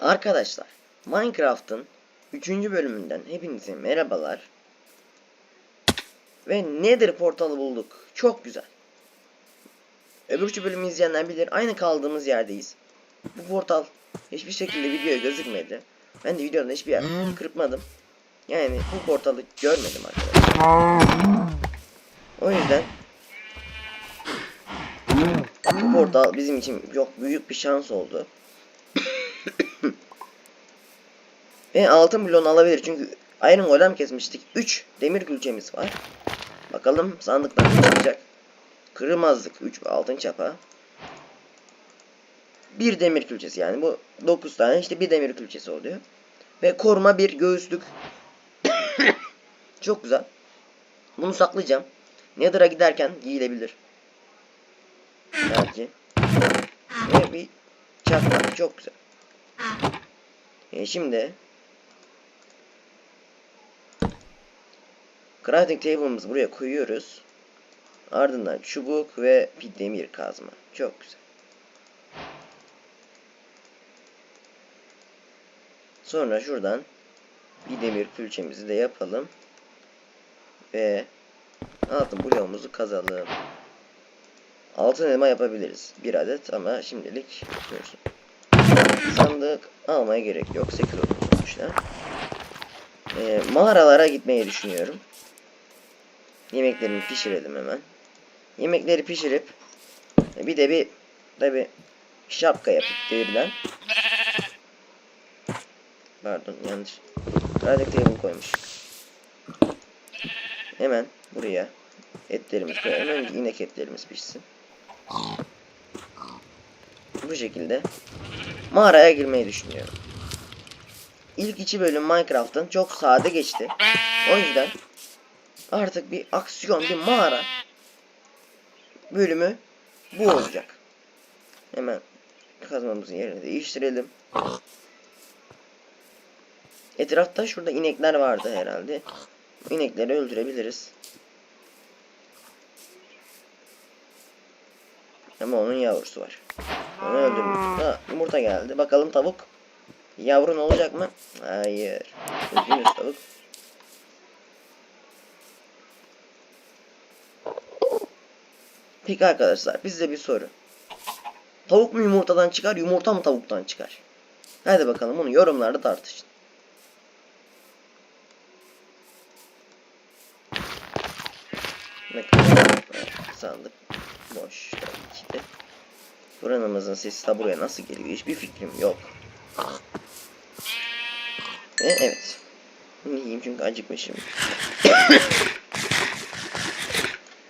Arkadaşlar, Minecraft'ın 3. bölümünden hepinize merhabalar. Ve Nether portalı bulduk. Çok güzel. Öbürcü bölümü izleyenler bilir. Aynı kaldığımız yerdeyiz. Bu portal hiçbir şekilde videoya gözükmedi. Ben de videoda hiçbir yer kırpmadım. Yani bu portalı görmedim arkadaşlar. O yüzden bu portal bizim için çok büyük bir şans oldu. Ve altın bloğunu alabilir çünkü Iron Golem kesmiştik. 3 demir külçemiz var. Bakalım sandıktan ne çıkacak. Kırmazlık 3 altın çapa. Bir demir külçesi yani bu 9 tane işte bir demir külçesi oluyor. Ve koruma bir göğüslük. Çok güzel. Bunu saklayacağım. Nether'a giderken giyilebilir. Belki. Ve bir çakmak. Çok güzel. E şimdi Crafting table'ımızı buraya koyuyoruz. Ardından çubuk ve bir demir kazma. Çok güzel. Sonra şuradan bir demir külçemizi de yapalım. Ve altın bloğumuzu kazalım. Altın elma yapabiliriz. Bir adet ama şimdilik dursun. Sandık almaya gerek yok. Sekür sonuçta. Ee, mağaralara gitmeyi düşünüyorum. Yemeklerimi pişirelim hemen. Yemekleri pişirip bir de bir tabi şapka yapıp devirden. Pardon yanlış. Crafting table koymuş. Hemen buraya etlerimiz koyalım. Önce inek etlerimiz pişsin. Bu şekilde mağaraya girmeyi düşünüyorum. İlk iki bölüm Minecraft'ın çok sade geçti. O yüzden artık bir aksiyon, bir mağara bölümü bu olacak. Hemen kazmamızın yerini değiştirelim. Etrafta şurada inekler vardı herhalde. İnekleri öldürebiliriz. Ama onun yavrusu var. Onu öldürmüş. Ha, yumurta geldi. Bakalım tavuk. Yavrun olacak mı? Hayır. Üzgünüz tavuk. Peki arkadaşlar bizde bir soru. Tavuk mu yumurtadan çıkar, yumurta mı tavuktan çıkar? Hadi bakalım bunu yorumlarda tartışın. Sandık boş tabii ki. Buranımızın sesi de buraya nasıl geliyor hiçbir fikrim yok. Ve evet. Bunu yiyeyim çünkü acıkmışım.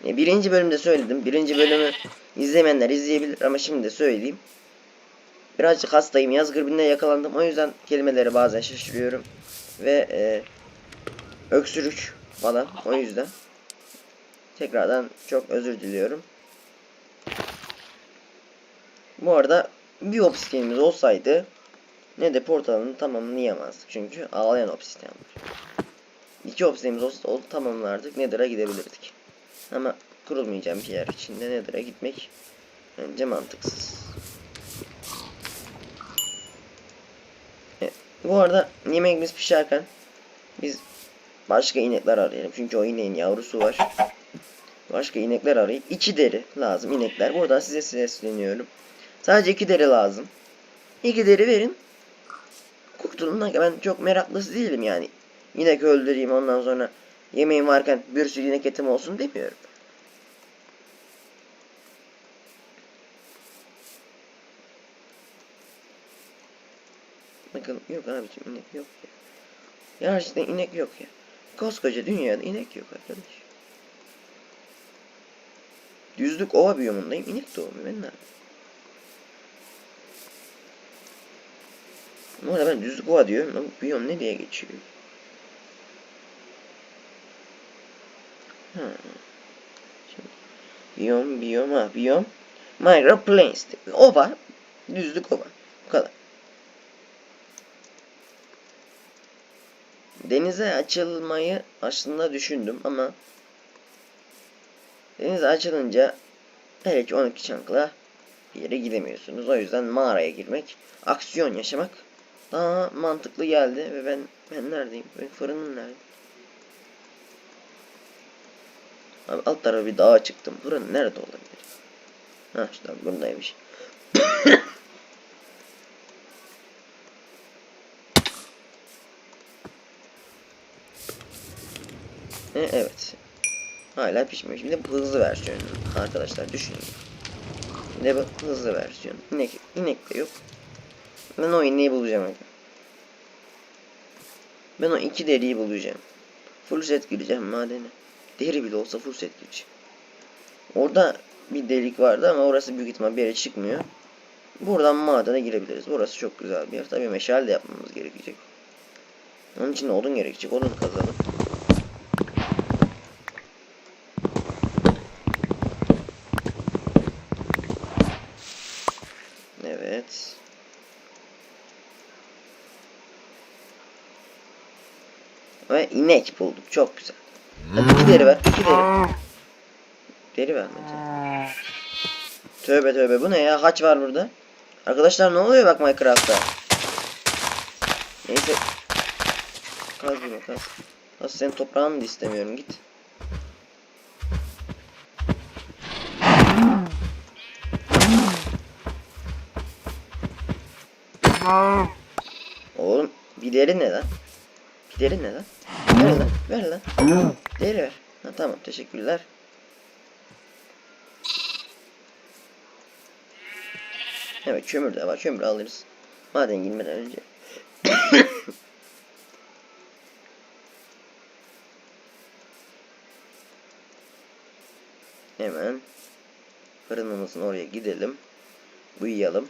E, Birinci bölümde söyledim. Birinci bölümü izlemeyenler izleyebilir ama şimdi de söyleyeyim. Birazcık hastayım. Yaz gribine yakalandım. O yüzden kelimeleri bazen şaşırıyorum. Ve e, öksürük falan. O yüzden. Tekrardan çok özür diliyorum. Bu arada bir obsidianimiz olsaydı ne de portalın tamamlayamazdık. Çünkü ağlayan obsidian var. İki obsidianimiz olsa o tamamlardık. Nether'a gidebilirdik. Ama kurulmayacağım bir yer içinde Nether'a gitmek bence mantıksız. E, bu arada yemeğimiz pişerken biz başka inekler arayalım. Çünkü o ineğin yavrusu var. Başka inekler arayıp iki deri lazım inekler. Buradan size sesleniyorum. Sadece iki deri lazım. İki deri verin. Kurtulun. Ben çok meraklısı değilim yani. İnek öldüreyim ondan sonra yemeğim varken bir sürü inek etim olsun demiyorum. Bakın yok abicim inek yok ya. Gerçekten inek yok ya. Koskoca dünyada inek yok arkadaş. Düzlük ova biyomundayım. inek doğmuyor. Ben ne? Bu arada ben düzlük ova diyorum biyom ne diye geçiyor? Ha. Şimdi, biyom, biyom, ha, biyom. Minecraft Plains. Ova, düzlük ova. Bu kadar. Denize açılmayı aslında düşündüm ama denize açılınca hele ki 12 çankla bir yere gidemiyorsunuz. O yüzden mağaraya girmek, aksiyon yaşamak daha mantıklı geldi ve ben ben neredeyim? Ben fırının nerede? Abi alt tarafa bir dağa çıktım. Buranın nerede olabilir? Ha işte buradaymış. E, evet. Hala pişmiyor. Şimdi bu hızlı versiyonu arkadaşlar düşünün. Ne bu hızlı versiyon. İnek, inek de yok. Ben o ineği bulacağım. Ben o iki deriyi bulacağım. Full set gireceğim madene. Deri bile olsa full set gireceğim. Orada bir delik vardı ama orası büyük ihtimal bir yere çıkmıyor. Buradan madene girebiliriz. Burası çok güzel bir yer. Tabii meşale de yapmamız gerekecek. Onun için odun gerekecek. Odun kazalım. Evet. Ve inek bulduk. Çok güzel. Hadi iki deri ver. iki deri. Deri ver bence. Tövbe tövbe bu ne ya? Haç var burada. Arkadaşlar ne oluyor bak Minecraft'ta? Neyse. Kaz bunu kaz. Kaz senin toprağını da istemiyorum git. Oğlum bir deri ne lan? Bir deri ne lan? Ver lan ver lan. Deri ver. Ha, tamam teşekkürler. Evet kömür de var. Kömür alırız. Maden girmeden önce. Hemen fırınımızın oraya gidelim. Uyuyalım.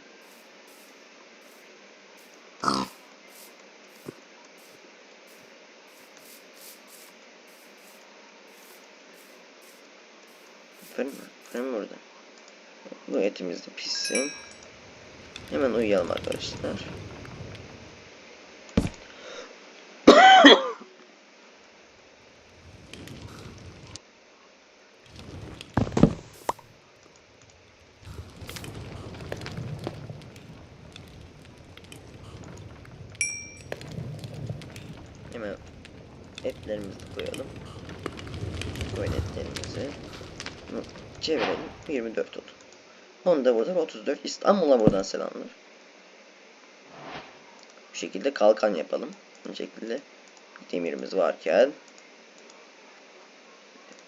Fırın mı? Fırın burada. Bu etimiz de pişsin. Hemen uyuyalım arkadaşlar. Hemen etlerimizi koyalım. Koyun etlerimizi. Çevirelim. 24 oldu. Onu da buradan 34. İstanbul'a buradan selamlar. Bu şekilde kalkan yapalım. Bu şekilde demirimiz varken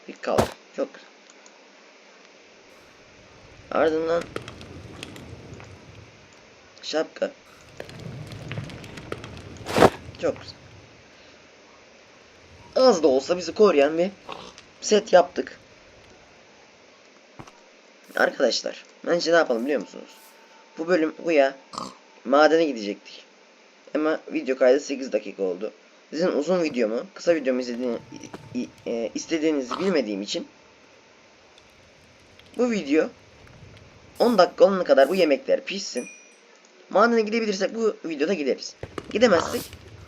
bir kalk. Çok. Ardından şapka. Çok güzel. Az da olsa bizi koruyan bir set yaptık. Arkadaşlar bence ne yapalım biliyor musunuz? Bu bölüm bu ya madene gidecektik. Ama video kaydı 8 dakika oldu. Sizin uzun videomu, kısa videomu izlediğini, e, istediğinizi bilmediğim için bu video 10 dakika olana kadar bu yemekler pişsin. Madene gidebilirsek bu videoda gideriz. Gidemezsek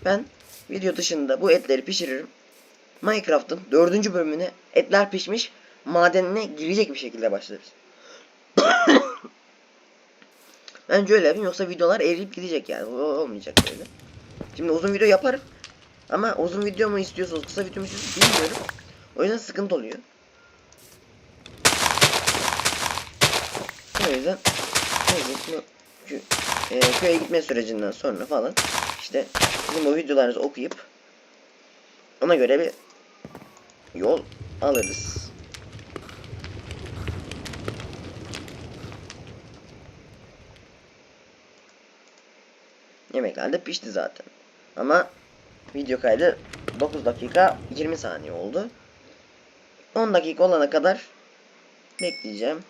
ben video dışında bu etleri pişiririm. Minecraft'ın 4. bölümüne etler pişmiş madenine girecek bir şekilde başlarız. Bence öyle yapayım yoksa videolar eriyip gidecek yani. O olmayacak böyle. Şimdi uzun video yaparım. Ama uzun video mu istiyorsunuz, kısa video mu istiyorsunuz bilmiyorum. O yüzden sıkıntı oluyor. O yüzden kö e, köye gitme sürecinden sonra falan işte bizim o videolarınızı okuyup ona göre bir yol alırız. Yemekler de pişti zaten. Ama video kaydı 9 dakika 20 saniye oldu. 10 dakika olana kadar bekleyeceğim.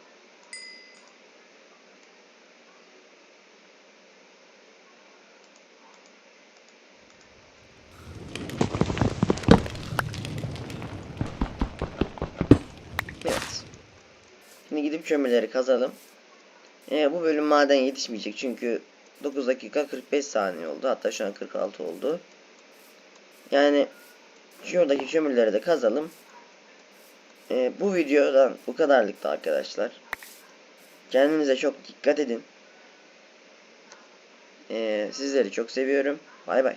Evet. Şimdi gidip kömürleri kazalım. Ee, bu bölüm maden yetişmeyecek çünkü 9 dakika 45 saniye oldu. Hatta şu an 46 oldu. Yani şuradaki kömürleri de kazalım. Ee, bu videodan bu kadarlıktı arkadaşlar. Kendinize çok dikkat edin. Ee, sizleri çok seviyorum. Bay bay.